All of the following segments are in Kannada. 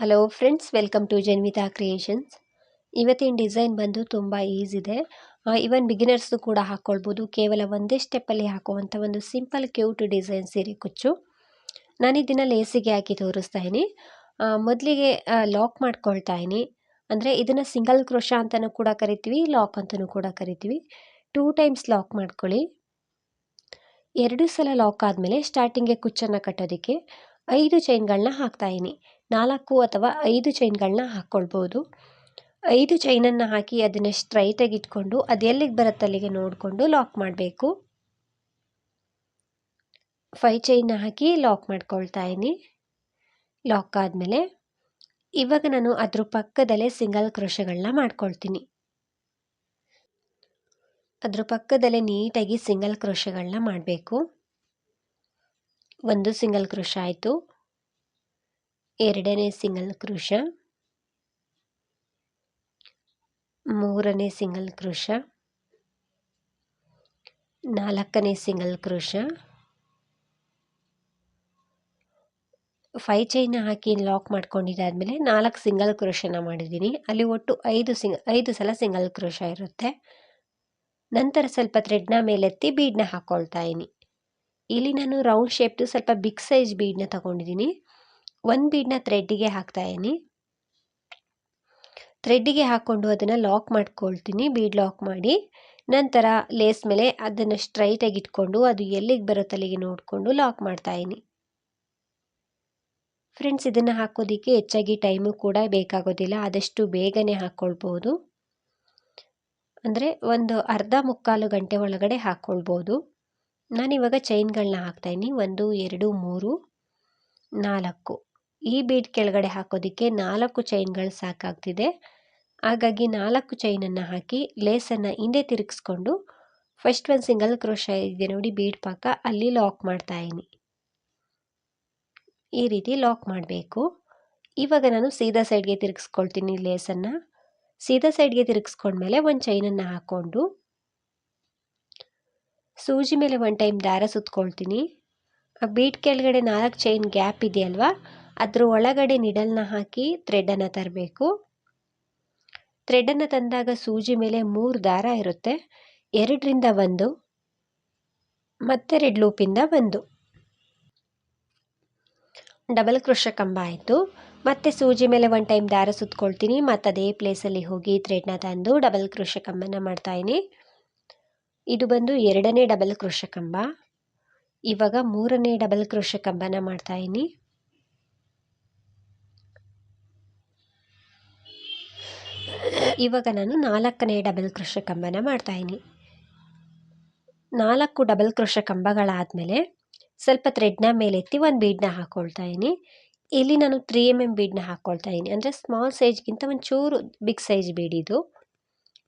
Hello friends welcome to Janvitha creations ಇವತ್ತಿನ ಡಿಸೈನ್ ಬಂದು ತುಂಬ ಈಸಿ ಇದೆ. ಇವನ್ ಬಿಗಿನರ್ಸು ಕೂಡ ಹಾಕ್ಕೊಳ್ಬೋದು ಕೇವಲ ಒಂದೇ ಸ್ಟೆಪ್ಪಲ್ಲಿ ಹಾಕುವಂಥ ಒಂದು ಸಿಂಪಲ್ ಕ್ಯೂಟ್ ಡಿಸೈನ್ ಸೀರೆ ಕುಚ್ಚು. ನಾನು ಇದನ್ನು ಲೇಸಿಗೆ ಹಾಕಿ ತೋರಿಸ್ತಾ ಇದ್ದೀನಿ. ಮೊದಲಿಗೆ ಲಾಕ್ ಮಾಡ್ಕೊಳ್ತಾ ಇದ್ದೀನಿ. ಅಂದರೆ ಇದನ್ನು ಸಿಂಗಲ್ ಕ್ರೋಶ ಅಂತಲೂ ಕೂಡ ಕರಿತೀವಿ ಲಾಕ್ ಅಂತಲೂ ಕೂಡ ಕರಿತೀವಿ. ಟೂ ಟೈಮ್ಸ್ ಲಾಕ್ ಮಾಡ್ಕೊಳ್ಳಿ. ಎರಡು ಸಲ ಲಾಕ್ ಆದಮೇಲೆ ಸ್ಟಾರ್ಟಿಂಗೆ ಕುಚ್ಚನ್ನು ಕಟ್ಟೋದಕ್ಕೆ ಐದು ಚೈನ್ಗಳನ್ನ ಹಾಕ್ತಾಯಿನಿ ನಾಲ್ಕು ಅಥವಾ ಐದು ಚೈನ್ಗಳನ್ನ ಹಾಕ್ಕೊಳ್ಬೋದು. ಐದು ಚೈನನ್ನು ಹಾಕಿ ಅದನ್ನು ಸ್ಟ್ರೈಟಾಗಿ ಇಟ್ಕೊಂಡು ಅದು ಎಲ್ಲಿಗೆ ಬರುತ್ತೆ ಅಲ್ಲಿಗೆ ನೋಡಿಕೊಂಡು ಲಾಕ್ ಮಾಡಬೇಕು. ಫೈ ಚೈನ್ನ ಹಾಕಿ ಲಾಕ್ ಮಾಡ್ಕೊಳ್ತಾ ಇದ್ದೀನಿ. ಲಾಕ್ ಆದಮೇಲೆ ಇವಾಗ ನಾನು ಅದ್ರ ಪಕ್ಕದಲ್ಲೇ ಸಿಂಗಲ್ ಕ್ರೋಶಗಳನ್ನ ಮಾಡ್ಕೊಳ್ತೀನಿ. ಅದ್ರ ಪಕ್ಕದಲ್ಲೇ ನೀಟಾಗಿ ಸಿಂಗಲ್ ಕ್ರೋಶಗಳನ್ನ ಮಾಡಬೇಕು. ಒಂದು ಸಿಂಗಲ್ ಕ್ರೋಶ ಆಯಿತು. ಎರಡನೇ ಸಿಂಗಲ್ ಕ್ರೋಶ ಮೂರನೇ ಸಿಂಗಲ್ ಕ್ರೋಶ ನಾಲ್ಕನೇ ಸಿಂಗಲ್ ಕ್ರೋಶ ಫೈ ಚೈನ ಹಾಕಿ ಲಾಕ್ ಮಾಡ್ಕೊಂಡಿದ್ದಾದಮೇಲೆ ನಾಲ್ಕು ಸಿಂಗಲ್ ಕ್ರೋಶನ ಮಾಡಿದ್ದೀನಿ. ಅಲ್ಲಿ ಒಟ್ಟು ಐದು ಸಿಂಗ್, ಐದು ಸಲ ಸಿಂಗಲ್ ಕ್ರೋಶ ಇರುತ್ತೆ. ನಂತರ ಸ್ವಲ್ಪ ಥ್ರೆಡ್ನ ಮೇಲೆತ್ತಿ ಬೀಡನ್ನ ಹಾಕ್ಕೊಳ್ತಾ ಇದ್ದೀನಿ. ಇಲ್ಲಿ ನಾನು ರೌಂಡ್ ಶೇಪ್ದು ಸ್ವಲ್ಪ ಬಿಗ್ ಸೈಜ್ ಬೀಡನ್ನ ತಗೊಂಡಿದ್ದೀನಿ. ಒಂದು ಬೀಡನ್ನ ಥ್ರೆಡ್ಡಿಗೆ ಹಾಕ್ತಾಯಿದ್ದೀನಿ ಥ್ರೆಡ್ಡಿಗೆ ಹಾಕ್ಕೊಂಡು ಅದನ್ನು ಲಾಕ್ ಮಾಡ್ಕೊಳ್ತೀನಿ, ಬೀಡ್ ಲಾಕ್ ಮಾಡಿ. ನಂತರ ಲೇಸ್ ಮೇಲೆ ಅದನ್ನು ಸ್ಟ್ರೈಟಾಗಿ ಇಟ್ಕೊಂಡು ಅದು ಎಲ್ಲಿಗೆ ಬರುತ್ತೆ ಅಲ್ಲಿಗೆ ನೋಡಿಕೊಂಡು ಲಾಕ್ ಮಾಡ್ತಾಯಿದ್ದೀನಿ ಫ್ರೆಂಡ್ಸ್, ಇದನ್ನು ಹಾಕೋದಕ್ಕೆ ಹೆಚ್ಚಾಗಿ ಟೈಮು ಕೂಡ ಬೇಕಾಗೋದಿಲ್ಲ, ಆದಷ್ಟು ಬೇಗನೆ ಹಾಕ್ಕೊಳ್ಬೋದು ಅಂದರೆ ಒಂದು ಅರ್ಧ ಮುಕ್ಕಾಲು ಗಂಟೆ ಒಳಗಡೆ ಹಾಕ್ಕೊಳ್ಬೋದು ನಾನಿವಾಗ ಚೈನ್ಗಳನ್ನ ಹಾಕ್ತಾಯಿನಿ ಒಂದು, ಎರಡು, ಮೂರು, ನಾಲ್ಕು. ಈ ಬೀಡ್ ಕೆಳಗಡೆ ಹಾಕೋದಕ್ಕೆ ನಾಲ್ಕು ಚೈನ್ಗಳು ಸಾಕಾಗ್ತಿದೆ. ಹಾಗಾಗಿ ನಾಲ್ಕು ಚೈನನ್ನು ಹಾಕಿ ಲೇಸನ್ನು ಹಿಂದೆ ತಿರುಗಿಸ್ಕೊಂಡು ಫಸ್ಟ್ ಒಂದು ಸಿಂಗಲ್ ಕ್ರೋಶ ಇದೆ ನೋಡಿ ಬೀಡ್ ಪಾಕ ಅಲ್ಲಿ ಲಾಕ್ ಮಾಡ್ತಾಯಿದ್ದೀನಿ ಈ ರೀತಿ ಲಾಕ್ ಮಾಡಬೇಕು. ಇವಾಗ ನಾನು ಸೀದಾ ಸೈಡ್ಗೆ ತಿರುಗಿಸ್ಕೊಳ್ತೀನಿ ಲೇಸನ್ನು. ಸೀದಾ ಸೈಡ್ಗೆ ತಿರುಗಿಸ್ಕೊಂಡ್ಮೇಲೆ ಒಂದು ಚೈನನ್ನು ಹಾಕ್ಕೊಂಡು ಸೂಜಿ ಮೇಲೆ ಒನ್ ಟೈಮ್ ದಾರ ಸುತ್ಕೊಳ್ತೀನಿ. ಆ ಬೀಟ್ ಕೆಳಗಡೆ ನಾಲ್ಕು ಚೈನ್ ಗ್ಯಾಪ್ ಇದೆಯಲ್ವಾ? ಅದ್ರ ಒಳಗಡೆ ನಿಡಲ್ನ ಹಾಕಿ ಥ್ರೆಡನ್ನು ತರಬೇಕು. ಥ್ರೆಡನ್ನು ತಂದಾಗ ಸೂಜಿ ಮೇಲೆ ಮೂರು ದಾರ ಇರುತ್ತೆ. ಎರಡರಿಂದ ಒಂದು, ಮತ್ತೆ ರೆಡ್ ಲೂಪಿಂದ ಒಂದು. ಡಬಲ್ ಕ್ರೋಶ ಕಂಬ ಆಯಿತು. ಮತ್ತೆ ಸೂಜಿ ಮೇಲೆ ಒನ್ ಟೈಮ್ ದಾರ ಸುತ್ಕೊಳ್ತೀನಿ. ಮತ್ತು ಅದೇ ಪ್ಲೇಸಲ್ಲಿ ಹೋಗಿ ಥ್ರೆಡ್ನ ತಂದು ಡಬಲ್ ಕ್ರೋಶ ಕಂಬನ ಮಾಡ್ತಾಯಿನಿ ಇದು ಬಂದು ಎರಡನೇ ಡಬಲ್ ಕ್ರೋಶ ಕಂಬ. ಇವಾಗ ಮೂರನೇ ಡಬಲ್ ಕ್ರೋಶ ಕಂಬನ ಮಾಡ್ತಾಯಿನಿ ಇವಾಗ ನಾನು ನಾಲ್ಕನೇ ಡಬಲ್ ಕ್ರೋಶ ಕಂಬನ ಮಾಡ್ತಾಯಿನಿ ನಾಲ್ಕು ಡಬಲ್ ಕ್ರೋಶ ಕಂಬಗಳಾದಮೇಲೆ ಸ್ವಲ್ಪ ಥ್ರೆಡ್ನ ಮೇಲೆತ್ತಿ ಒಂದು ಬೀಡ್ನ ಹಾಕ್ಕೊಳ್ತಾ ಇದ್ದೀನಿ. ಇಲ್ಲಿ ನಾನು ತ್ರೀ ಎಂ ಎಂ ಬೀಡ್ನ ಹಾಕ್ಕೊಳ್ತಾ ಇದ್ದೀನಿ. ಅಂದರೆ ಸ್ಮಾಲ್ ಸೈಜ್ಗಿಂತ ಒಂದು ಚೂರು ಬಿಗ್ ಸೈಜ್ ಬೀಡ್ ಇದು.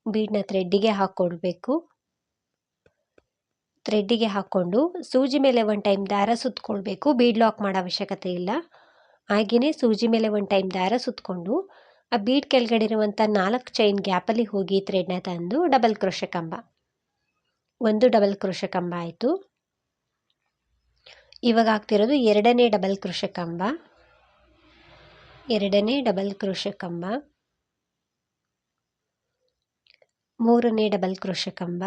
ಬೀಡನ್ನ ಥ್ರೆಡ್ಡಿಗೆ ಹಾಕ್ಕೊಳ್ಬೇಕು ಥ್ರೆಡ್ಡಿಗೆ ಹಾಕ್ಕೊಂಡು ಸೂಜಿ ಮೇಲೆ ಒಂದು ಟೈಮ್ ದಾರ ಸುತ್ತಕೊಳ್ಬೇಕು ಬೀಡ್ ಲಾಕ್ ಮಾಡೋ ಅವಶ್ಯಕತೆ ಇಲ್ಲ. ಹಾಗೆಯೇ ಸೂಜಿ ಮೇಲೆ ಒಂದು ಟೈಮ್ ದಾರ ಸುತ್ತಕೊಂಡು ಆ ಬೀಡ್ ಕೆಳಗಡೆ ಇರುವಂಥ ನಾಲ್ಕು ಚೈನ್ ಗ್ಯಾಪಲ್ಲಿ ಹೋಗಿ ಥ್ರೆಡ್ನ ತಂದು ಡಬಲ್ ಕ್ರೋಶ ಕಂಬ. ಒಂದು ಡಬಲ್ ಕ್ರೋಶ ಕಂಬ ಆಯಿತು. ಇವಾಗ ಆಗ್ತಿರೋದು ಎರಡನೇ ಡಬಲ್ ಕ್ರೋಶ ಕಂಬ. ಎರಡನೇ ಡಬಲ್ ಕ್ರೋಶ ಕಂಬ. ಮೂರನೇ ಡಬಲ್ ಕ್ರೋಶ ಕಂಬ.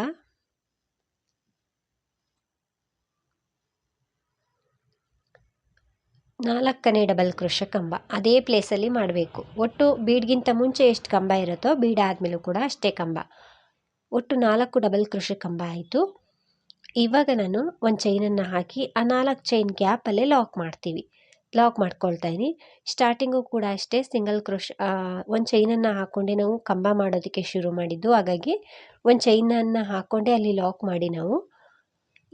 ನಾಲ್ಕನೇ ಡಬಲ್ ಕ್ರೋಶ ಕಂಬ. ಅದೇ ಪ್ಲೇಸಲ್ಲಿ ಮಾಡಬೇಕು. ಒಟ್ಟು ಬೀಡ್ಗಿಂತ ಮುಂಚೆ ಎಷ್ಟು ಕಂಬ ಇರುತ್ತೋ ಬೀಡ್ ಆದಮೇಲೂ ಕೂಡ ಅಷ್ಟೇ ಕಂಬ. ಒಟ್ಟು ನಾಲ್ಕು ಡಬಲ್ ಕ್ರೋಶ ಕಂಬ ಆಯಿತು. ಇವಾಗ ನಾನು ಒಂದು ಚೈನನ್ನು ಹಾಕಿ ಆ ನಾಲ್ಕು ಚೈನ್ ಗ್ಯಾಪಲ್ಲೇ ಲಾಕ್ ಮಾಡ್ತೀವಿ. ಲಾಕ್ ಮಾಡ್ಕೊಳ್ತಾ ಇದ್ದೀನಿ ಸ್ಟಾರ್ಟಿಂಗು ಕೂಡ ಅಷ್ಟೇ ಸಿಂಗಲ್ ಕ್ರೋಶ್ ಒಂದು ಚೈನನ್ನು ಹಾಕ್ಕೊಂಡೆ ನಾವು ಕಂಬ ಮಾಡೋದಕ್ಕೆ ಶುರು ಮಾಡಿದ್ದು. ಹಾಗಾಗಿ ಒಂದು ಚೈನನ್ನು ಹಾಕ್ಕೊಂಡೆ ಅಲ್ಲಿ ಲಾಕ್ ಮಾಡಿ ನಾವು.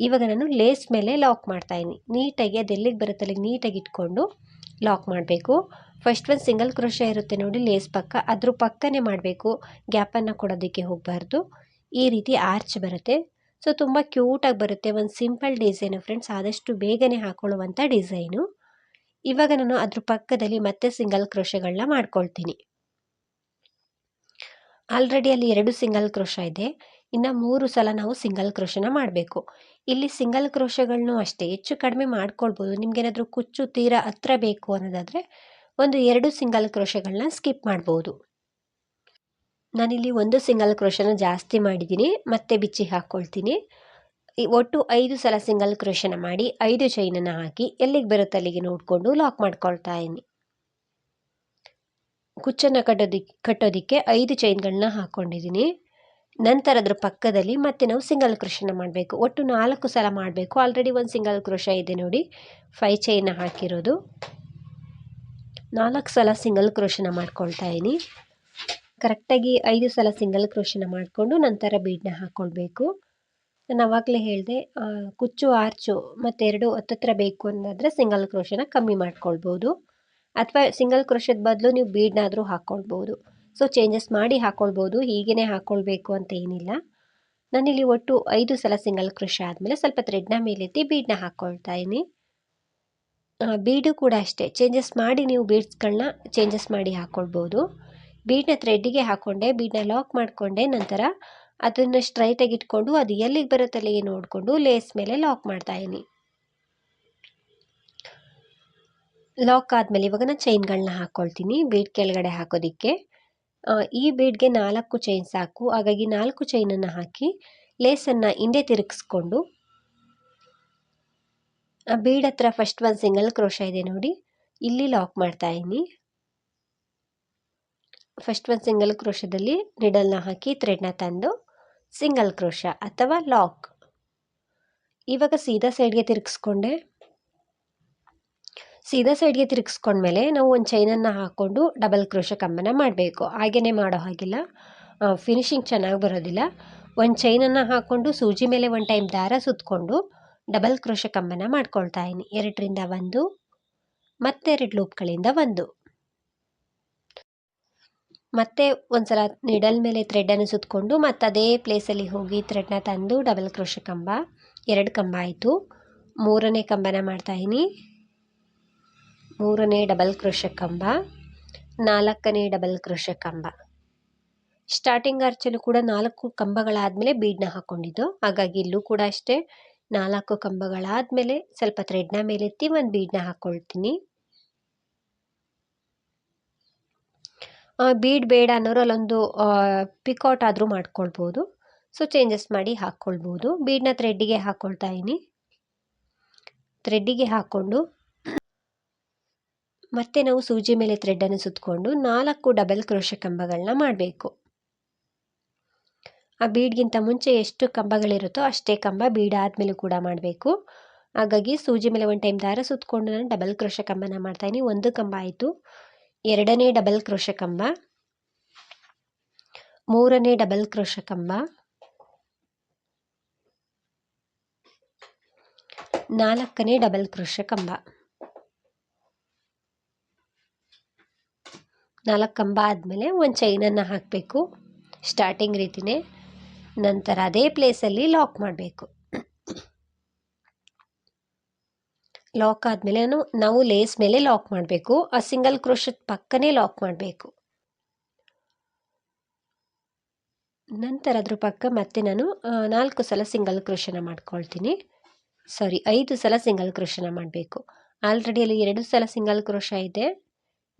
ಇವಾಗ ನಾನು ಲೇಸ್ ಮೇಲೆ ಲಾಕ್ ಮಾಡ್ತಾಯಿದ್ದೀನಿ ನೀಟಾಗಿ ಅದು ಎಲ್ಲಿಗೆ ಬರುತ್ತೆ ಅಲ್ಲಿಗೆ ನೀಟಾಗಿ ಇಟ್ಕೊಂಡು ಲಾಕ್ ಮಾಡಬೇಕು. ಫಸ್ಟ್ ಒಂದು ಸಿಂಗಲ್ ಕ್ರೋಶ ಇರುತ್ತೆ ನೋಡಿ ಲೇಸ್ ಪಕ್ಕ. ಅದ್ರ ಪಕ್ಕನೇ ಮಾಡಬೇಕು. ಗ್ಯಾಪನ್ನು ಕೊಡೋದಕ್ಕೆ ಹೋಗಬಾರ್ದು. ಈ ರೀತಿ ಆರ್ಚ್ ಬರುತ್ತೆ. ಸೊ ತುಂಬ ಕ್ಯೂಟಾಗಿ ಬರುತ್ತೆ. ಒಂದು ಸಿಂಪಲ್ ಡಿಸೈನು ಫ್ರೆಂಡ್ಸ್ ಆದಷ್ಟು ಬೇಗನೆ ಹಾಕೊಳ್ಳುವಂಥ ಡಿಸೈನು ಇವಾಗ ನಾನು ಅದ್ರ ಪಕ್ಕದಲ್ಲಿ ಮತ್ತೆ ಸಿಂಗಲ್ ಕ್ರೋಶಗಳನ್ನ ಮಾಡ್ಕೊಳ್ತೀನಿ. ಆಲ್ರೆಡಿ ಅಲ್ಲಿ ಎರಡು ಸಿಂಗಲ್ ಕ್ರೋಶ ಇದೆ. ಇನ್ನು ಮೂರು ಸಲ ನಾವು ಸಿಂಗಲ್ ಕ್ರೋಶನ ಮಾಡಬೇಕು. ಇಲ್ಲಿ ಸಿಂಗಲ್ ಕ್ರೋಶಗಳನ್ನು ಅಷ್ಟೇ ಹೆಚ್ಚು ಕಡಿಮೆ ಮಾಡ್ಕೊಳ್ಬೋದು. ನಿಮಗೇನಾದರೂ ಕುಚ್ಚು, ತೀರಾ ಹತ್ರ ಬೇಕು ಅನ್ನೋದಾದರೆ ಒಂದು ಎರಡು ಸಿಂಗಲ್ ಕ್ರೋಶಗಳನ್ನ ಸ್ಕಿಪ್ ಮಾಡ್ಬೋದು. ನಾನಿಲ್ಲಿ ಒಂದು ಸಿಂಗಲ್ ಕ್ರೋಶನ ಜಾಸ್ತಿ ಮಾಡಿದ್ದೀನಿ. ಮತ್ತೆ ಬಿಚ್ಚಿ ಹಾಕ್ಕೊಳ್ತೀನಿ ಈ ಒಟ್ಟು ಐದು ಸಲ ಸಿಂಗಲ್ ಕ್ರೋಶನ ಮಾಡಿ ಐದು ಚೈನನ್ನು ಹಾಕಿ ಎಲ್ಲಿಗೆ ಬರುತ್ತೆ ಅಲ್ಲಿಗೆ ನೋಡಿಕೊಂಡು ಲಾಕ್ ಮಾಡ್ಕೊಳ್ತಾ ಇದ್ದೀನಿ. ಕುಚ್ಚನ್ನು ಕಟ್ಟೋದಿಕ್ಕೆ ಕಟ್ಟೋದಕ್ಕೆ ಐದು ಚೈನ್ಗಳನ್ನ ಹಾಕ್ಕೊಂಡಿದ್ದೀನಿ ನಂತರ ಅದ್ರ ಪಕ್ಕದಲ್ಲಿ ಮತ್ತೆ ನಾವು ಸಿಂಗಲ್ ಕ್ರೋಶನ ಮಾಡಬೇಕು. ಒಟ್ಟು ನಾಲ್ಕು ಸಲ ಮಾಡಬೇಕು. ಆಲ್ರೆಡಿ ಒಂದು ಸಿಂಗಲ್ ಕ್ರೋಶ ಇದೆ ನೋಡಿ. ಫೈ ಚೈನ ಹಾಕಿರೋದು. ನಾಲ್ಕು ಸಲ ಸಿಂಗಲ್ ಕ್ರೋಶನ ಮಾಡ್ಕೊಳ್ತಾ ಇದ್ದೀನಿ ಕರೆಕ್ಟಾಗಿ ಐದು ಸಲ ಸಿಂಗಲ್ ಕ್ರೋಶನ ಮಾಡಿಕೊಂಡು ನಂತರ ಬೀಡನ್ನ ಹಾಕ್ಕೊಳ್ಬೇಕು ನಾನು ಅವಾಗಲೇ ಹೇಳಿದೆ ಕುಚ್ಚು ಆರ್ಚು ಮತ್ತೆರಡು ಹತ್ತತ್ರ ಬೇಕು ಅನ್ನೋದ್ರೆ ಸಿಂಗಲ್ ಕ್ರೋಶನ ಕಮ್ಮಿ ಮಾಡ್ಕೊಳ್ಬೋದು. ಅಥವಾ ಸಿಂಗಲ್ ಕ್ರೋಶದ ಬದಲು ನೀವು ಬೀಡ್ನಾದರೂ ಹಾಕ್ಕೊಳ್ಬೋದು ಸೊ ಚೇಂಜಸ್ ಮಾಡಿ ಹಾಕ್ಕೊಳ್ಬೋದು ಹೀಗೇ ಹಾಕ್ಕೊಳ್ಬೇಕು ಅಂತ ಏನಿಲ್ಲ. ನಾನಿಲ್ಲಿ ಒಟ್ಟು ಐದು ಸಲ ಸಿಂಗಲ್ ಕೃಷಿ ಆದಮೇಲೆ ಸ್ವಲ್ಪ ಥ್ರೆಡ್ನ ಮೇಲೆತ್ತಿ ಬೀಡನ್ನ ಹಾಕ್ಕೊಳ್ತಾ ಇದ್ದೀನಿ. ಬೀಡು ಕೂಡ ಅಷ್ಟೇ. ಚೇಂಜಸ್ ಮಾಡಿ ನೀವು ಬೀಡ್ಸ್ಗಳನ್ನ ಚೇಂಜಸ್ ಮಾಡಿ ಹಾಕ್ಕೊಳ್ಬೋದು ಬೀಡನ್ನ ಥ್ರೆಡ್ಡಿಗೆ ಹಾಕ್ಕೊಂಡೆ ಬೀಡನ್ನ ಲಾಕ್ ಮಾಡಿಕೊಂಡೆ, ನಂತರ ಅದನ್ನು ಸ್ಟ್ರೈಟಾಗಿ ಇಟ್ಕೊಂಡು ಅದು ಎಲ್ಲಿಗೆ ಬರುತ್ತೆ ಅಲ್ಲಿಗೆ ನೋಡಿಕೊಂಡು ಲೇಸ್ ಮೇಲೆ ಲಾಕ್ ಮಾಡ್ತಾ ಇದ್ದೀನಿ. ಲಾಕ್ ಆದಮೇಲೆ ಇವಾಗ ನಾನು ಚೈನ್ಗಳನ್ನ ಹಾಕ್ಕೊಳ್ತೀನಿ ಬೀಡ್ ಕೆಳಗಡೆ ಹಾಕೋದಕ್ಕೆ. ಈ ಬೀಡ್ಗೆ ನಾಲ್ಕು ಚೈನ್ ಸಾಕು. ಹಾಗಾಗಿ ನಾಲ್ಕು ಚೈನನ್ನು ಹಾಕಿ ಲೇಸನ್ನು ಹಿಂದೆ ತಿರುಗಿಸ್ಕೊಂಡು ಬೀಡ್ ಹತ್ರ ಫಸ್ಟ್ ಒಂದು ಸಿಂಗಲ್ ಕ್ರೋಶ ಇದೆ ನೋಡಿ. ಇಲ್ಲಿ ಲಾಕ್ ಮಾಡ್ತಾ ಇದ್ದೀನಿ. ಫಸ್ಟ್ ಒಂದು ಸಿಂಗಲ್ ಕ್ರೋಶದಲ್ಲಿ ನಿಡಲ್ನ ಹಾಕಿ ಥ್ರೆಡ್ನ ತಂದು ಸಿಂಗಲ್ ಕ್ರೋಶ ಅಥವಾ ಲಾಕ್ ಇವಾಗ ಸೀದಾ ಸೈಡ್ಗೆ ತಿರುಗಿಸ್ಕೊಂಡೆ. ಸೀದಾ ಸೈಡ್ಗೆ ತಿರುಗಿಸ್ಕೊಂಡ್ಮೇಲೆ ನಾವು ಒಂದು ಚೈನನ್ನು ಹಾಕ್ಕೊಂಡು ಡಬಲ್ ಕ್ರೋಶ ಕಂಬನ ಮಾಡಬೇಕು. ಹಾಗೆಯೇ ಮಾಡೋ ಹಾಗಿಲ್ಲ. ಫಿನಿಶಿಂಗ್ ಚೆನ್ನಾಗಿ ಬರೋದಿಲ್ಲ. ಒಂದು ಚೈನನ್ನು ಹಾಕ್ಕೊಂಡು ಸೂಜಿ ಮೇಲೆ ಒಂದು ಟೈಮ್ ದಾರ ಸುತ್ತಕೊಂಡು ಡಬಲ್ ಕ್ರೋಶ ಕಂಬನ ಮಾಡ್ಕೊಳ್ತಾ ಇದ್ದೀನಿ ಎರಡರಿಂದ ಒಂದು, ಮತ್ತೆರಡು ಲೂಪ್ಗಳಿಂದ ಒಂದು. ಮತ್ತೆ ಒಂದ್ಸಲ ನಿಡಲ್ ಮೇಲೆ ಥ್ರೆಡನ್ನು ಸುತ್ತಕೊಂಡು ಮತ್ತು ಅದೇ ಪ್ಲೇಸಲ್ಲಿ ಹೋಗಿ ಥ್ರೆಡ್ನ ತಂದು ಡಬಲ್ ಕ್ರೋಶ ಕಂಬ, ಎರಡು ಕಂಬ ಆಯಿತು. ಮೂರನೇ ಕಂಬನ ಮಾಡ್ತಾಯಿನಿ ಮೂರನೇ ಡಬಲ್ ಕ್ರೋಶ ಕಂಬ, ನಾಲ್ಕನೇ ಡಬಲ್ ಕ್ರೋಶ ಕಂಬ. ಸ್ಟಾರ್ಟಿಂಗ್ ಆರ್ಚಲ್ಲೂ ಕೂಡ ನಾಲ್ಕು ಕಂಬಗಳಾದಮೇಲೆ ಬೀಡ್ನ ಹಾಕ್ಕೊಂಡಿದ್ದು ಹಾಗಾಗಿ ಇಲ್ಲೂ ಕೂಡ ಅಷ್ಟೇ ನಾಲ್ಕು ಕಂಬಗಳಾದಮೇಲೆ ಸ್ವಲ್ಪ ಥ್ರೆಡ್ನ ಮೇಲೆತ್ತಿ ಒಂದು ಬೀಡ್ನ ಹಾಕ್ಕೊಳ್ತೀನಿ ಬೀಡ್ ಬೇಡ ಅನ್ನೋರು ಅಲ್ಲೊಂದು ಪಿಕೌಟ್ ಆದರೂ ಮಾಡ್ಕೊಳ್ಬೋದು. ಸೊ ಚೇಂಜಸ್ ಮಾಡಿ ಹಾಕ್ಕೊಳ್ಬೋದು ಬೀಡ್ನ ಥ್ರೆಡ್ಡಿಗೆ ಹಾಕ್ಕೊಳ್ತಾ ಇದ್ದೀನಿ ಥ್ರೆಡ್ಡಿಗೆ ಹಾಕ್ಕೊಂಡು ಮತ್ತೆ ನಾವು ಸೂಜಿ ಮೇಲೆ ಥ್ರೆಡ್ಡನ್ನು ಸುತ್ತಕೊಂಡು ನಾಲ್ಕು ಡಬಲ್ ಕ್ರೋಶ ಕಂಬಗಳನ್ನ ಮಾಡಬೇಕು. ಆ ಬೀಡ್ಗಿಂತ ಮುಂಚೆ ಎಷ್ಟು ಕಂಬಗಳಿರುತ್ತೋ ಅಷ್ಟೇ ಕಂಬ ಬೀಡ್ ಆದಮೇಲೂ ಕೂಡ ಮಾಡಬೇಕು. ಹಾಗಾಗಿ ಸೂಜಿ ಮೇಲೆ ಒಂದು ಟೈಮ್ ದಾರ ಸುತ್ತಕೊಂಡು ನಾನು ಡಬಲ್ ಕ್ರೋಶ ಕಂಬನ ಮಾಡ್ತಾಯಿದ್ದೀನಿ ಒಂದು ಕಂಬ ಆಯಿತು. ಎರಡನೇ ಡಬಲ್ ಕ್ರೋಶ ಕಂಬ. ಮೂರನೇ ಡಬಲ್ ಕ್ರೋಶ ಕಂಬ. ನಾಲ್ಕನೇ ಡಬಲ್ ಕ್ರೋಶ ಕಂಬ. ನಾಲ್ಕು ಕಂಬ ಆದಮೇಲೆ ಒಂದು ಚೈನನ್ನು ಹಾಕಬೇಕು. ಸ್ಟಾರ್ಟಿಂಗ್ ರೀತಿಯೇ ನಂತರ ಅದೇ ಪ್ಲೇಸಲ್ಲಿ ಲಾಕ್ ಮಾಡಬೇಕು. ಲಾಕ್ ಆದಮೇಲೆ ನಾವು ಲೇಸ್ ಮೇಲೆ ಲಾಕ್ ಮಾಡಬೇಕು. ಆ ಸಿಂಗಲ್ ಕ್ರೋಶದ ಪಕ್ಕನೇ ಲಾಕ್ ಮಾಡಬೇಕು. ನಂತರ ಅದ್ರ ಪಕ್ಕ ಮತ್ತೆ ನಾನು ನಾಲ್ಕು ಸಲ ಸಿಂಗಲ್ ಕ್ರೋಶನ ಮಾಡ್ಕೊಳ್ತೀನಿ. ಸಾರಿ ಐದು ಸಲ ಸಿಂಗಲ್ ಕ್ರೋಶನ ಮಾಡಬೇಕು. ಆಲ್ರೆಡಿ ಅಲ್ಲಿ ಎರಡು ಸಲ ಸಿಂಗಲ್ ಕ್ರೋಶ ಇದೆ.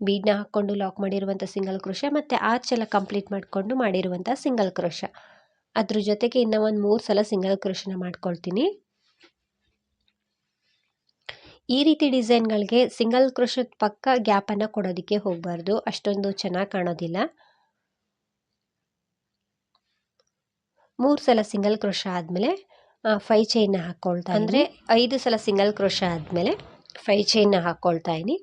ಬೀಡನ್ನ ಹಾಕ್ಕೊಂಡು ಲಾಕ್ ಮಾಡಿರುವಂಥ ಸಿಂಗಲ್ ಕ್ರೋಶ ಮತ್ತು ಆಚೆಲ್ಲ ಕಂಪ್ಲೀಟ್ ಮಾಡಿಕೊಂಡು ಮಾಡಿರುವಂಥ ಸಿಂಗಲ್ ಕ್ರೋಶ ಅದ್ರ ಜೊತೆಗೆ ಇನ್ನು ಒಂದು ಮೂರು ಸಲ ಸಿಂಗಲ್ ಕ್ರೋಶನ ಮಾಡ್ಕೊಳ್ತೀನಿ. ಈ ರೀತಿ ಡಿಸೈನ್ಗಳಿಗೆ ಸಿಂಗಲ್ ಕ್ರೋಶದ ಪಕ್ಕ ಗ್ಯಾಪನ್ನು ಕೊಡೋದಕ್ಕೆ ಹೋಗಬಾರ್ದು. ಅಷ್ಟೊಂದು ಚೆನ್ನಾಗಿ ಕಾಣೋದಿಲ್ಲ. ಮೂರು ಸಲ ಸಿಂಗಲ್ ಕ್ರೋಶ ಆದಮೇಲೆ ಫೈ ಚೈನ್ನ ಹಾಕ್ಕೊಳ್ತಾ ಅಂದರೆ ಐದು ಸಲ ಸಿಂಗಲ್ ಕ್ರೋಶ ಆದಮೇಲೆ ಫೈ ಚೈನ್ನ ಹಾಕ್ಕೊಳ್ತಾ ಇದ್ದೀನಿ.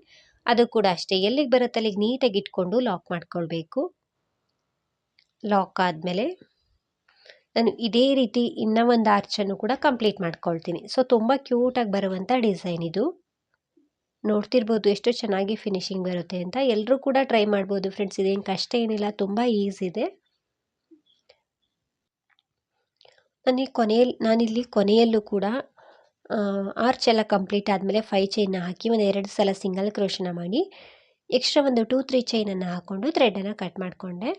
ಅದು ಕೂಡ ಅಷ್ಟೇ. ಎಲ್ಲಿಗೆ ಬರುತ್ತೆ ಅಲ್ಲಿಗೆ ನೀಟಾಗಿ ಇಟ್ಕೊಂಡು ಲಾಕ್ ಮಾಡ್ಕೊಳ್ಬೇಕು. ಲಾಕ್ ಆದಮೇಲೆ ನಾನು ಇದೇ ರೀತಿ ಇನ್ನೂ ಒಂದು ಆರ್ಚನ್ನು ಕೂಡ ಕಂಪ್ಲೀಟ್ ಮಾಡ್ಕೊಳ್ತೀನಿ. ಸೊ, ತುಂಬ ಕ್ಯೂಟಾಗಿ ಬರುವಂಥ ಡಿಸೈನ್ ಇದು. ನೋಡ್ತಿರ್ಬೋದು ಎಷ್ಟು ಚೆನ್ನಾಗಿ ಫಿನಿಶಿಂಗ್ ಬರುತ್ತೆ ಅಂತ. ಎಲ್ಲರೂ ಕೂಡ ಟ್ರೈ ಮಾಡ್ಬೋದು ಫ್ರೆಂಡ್ಸ್. ಇದೇನು ಕಷ್ಟ ಏನಿಲ್ಲ, ತುಂಬ ಈಸಿ ಇದೆ. ನಾನು ಕೊನೆಯಲ್ಲಿ ನಾನಿಲ್ಲಿ ಕೊನೆಯಲ್ಲೂ ಕೂಡ ಆರ್ಚ್ ಎಲ್ಲ ಕಂಪ್ಲೀಟ್ ಆದಮೇಲೆ ಫೈ ಚೈನ್ನ ಹಾಕಿ ಒಂದು ಎರಡು ಸಲ ಸಿಂಗಲ್ ಕ್ರೋಶನ ಮಾಡಿ ಎಕ್ಸ್ಟ್ರಾ ಒಂದು ಟೂ ತ್ರೀ ಚೈನನ್ನು ಹಾಕ್ಕೊಂಡು ಥ್ರೆಡನ್ನು ಕಟ್ ಮಾಡಿಕೊಂಡೆ.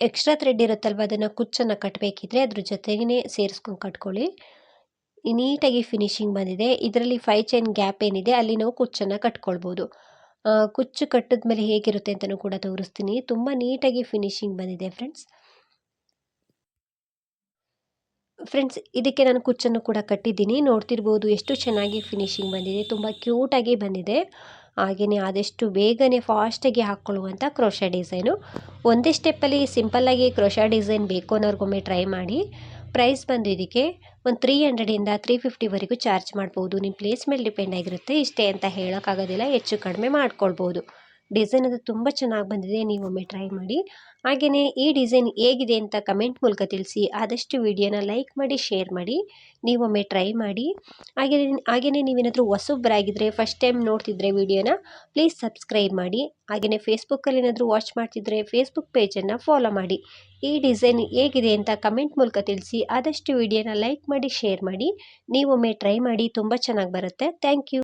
ಎಕ್ಸ್ಟ್ರಾ ಥ್ರೆಡ್ ಇರುತ್ತಲ್ವ, ಅದನ್ನು ಕುಚ್ಚನ್ನು ಕಟ್ಟಬೇಕಿದ್ರೆ ಅದ್ರ ಜೊತೆಗೇ ಸೇರಿಸ್ಕೊಂಡು ಕಟ್ಕೊಳ್ಳಿ. ನೀಟಾಗಿ ಫಿನಿಶಿಂಗ್ ಬಂದಿದೆ. ಇದರಲ್ಲಿ ಫೈ ಚೈನ್ ಗ್ಯಾಪ್ ಏನಿದೆ, ಅಲ್ಲಿ ನಾವು ಕುಚ್ಚನ್ನು ಕಟ್ಕೊಳ್ಬೋದು. ಕುಚ್ಚು ಕಟ್ಟಿದ್ಮೇಲೆ ಹೇಗಿರುತ್ತೆ ಅಂತಲೂ ಕೂಡ ತೋರಿಸ್ತೀನಿ. ತುಂಬ ನೀಟಾಗಿ ಫಿನಿಶಿಂಗ್ ಬಂದಿದೆ ಫ್ರೆಂಡ್ಸ್ ಫ್ರೆಂಡ್ಸ್ ಇದಕ್ಕೆ ನಾನು ಕುಚ್ಚನ್ನು ಕೂಡ ಕಟ್ಟಿದ್ದೀನಿ. ನೋಡ್ತಿರ್ಬೋದು ಎಷ್ಟು ಚೆನ್ನಾಗಿ ಫಿನಿಶಿಂಗ್ ಬಂದಿದೆ. ತುಂಬ ಕ್ಯೂಟಾಗಿ ಬಂದಿದೆ. ಹಾಗೆಯೇ ಆದಷ್ಟು ಬೇಗನೆ ಫಾಸ್ಟಾಗಿ ಹಾಕ್ಕೊಳ್ಳುವಂಥ ಕ್ರೋಶ ಡಿಸೈನು ಒಂದೇ ಸ್ಟೆಪ್ಪಲ್ಲಿ ಸಿಂಪಲ್ಲಾಗಿ ಕ್ರೋಶ ಡಿಸೈನ್ ಬೇಕು ಅನ್ನೋರ್ಗೊಮ್ಮೆ ಟ್ರೈ ಮಾಡಿ. ಪ್ರೈಸ್ ಬಂದು ಇದಕ್ಕೆ ಒಂದು ತ್ರೀ ಹಂಡ್ರೆಡಿಂದ ತ್ರೀ ಫಿಫ್ಟಿವರೆಗೂ ಚಾರ್ಜ್ ಮಾಡ್ಬೋದು. ನಿಮ್ಮ ಪ್ಲೇಸ್ ಮೇಲೆ ಡಿಪೆಂಡ್ ಆಗಿರುತ್ತೆ. ಇಷ್ಟೇ ಅಂತ ಹೇಳೋಕ್ಕಾಗೋದಿಲ್ಲ. ಹೆಚ್ಚು ಕಡಿಮೆ ಮಾಡ್ಕೊಳ್ಬೋದು. ಡಿಸೈನ್ ಅದು ತುಂಬ ಚೆನ್ನಾಗಿ ಬಂದಿದೆ. ನೀವೊಮ್ಮೆ ಟ್ರೈ ಮಾಡಿ. ಹಾಗೆಯೇ ಈ ಡಿಸೈನ್ ಹೇಗಿದೆ ಅಂತ ಕಮೆಂಟ್ ಮೂಲಕ ತಿಳಿಸಿ. ಆದಷ್ಟು ವಿಡಿಯೋನ ಲೈಕ್ ಮಾಡಿ, ಶೇರ್ ಮಾಡಿ. ನೀವೊಮ್ಮೆ ಟ್ರೈ ಮಾಡಿ. ಹಾಗೆಯೇ ಹಾಗೆಯೇ ನೀವೇನಾದರೂ ಹೊಸೊಬ್ಬರಾಗಿದ್ದರೆ ಫಸ್ಟ್ ಟೈಮ್ ನೋಡ್ತಿದ್ರೆ ವಿಡಿಯೋನ, ಪ್ಲೀಸ್ ಸಬ್ಸ್ಕ್ರೈಬ್ ಮಾಡಿ. ಹಾಗೆಯೇ ಫೇಸ್ಬುಕ್ಕಲ್ಲಿ ಏನಾದರೂ ವಾಚ್ ಮಾಡ್ತಿದ್ರೆ, ಫೇಸ್ಬುಕ್ ಪೇಜನ್ನು ಫಾಲೋ ಮಾಡಿ. ಈ ಡಿಸೈನ್ ಹೇಗಿದೆ ಅಂತ ಕಮೆಂಟ್ ಮೂಲಕ ತಿಳಿಸಿ. ಆದಷ್ಟು ವಿಡಿಯೋನ ಲೈಕ್ ಮಾಡಿ, ಶೇರ್ ಮಾಡಿ. ನೀವೊಮ್ಮೆ ಟ್ರೈ ಮಾಡಿ. ತುಂಬ ಚೆನ್ನಾಗಿ ಬರುತ್ತೆ. Thank you.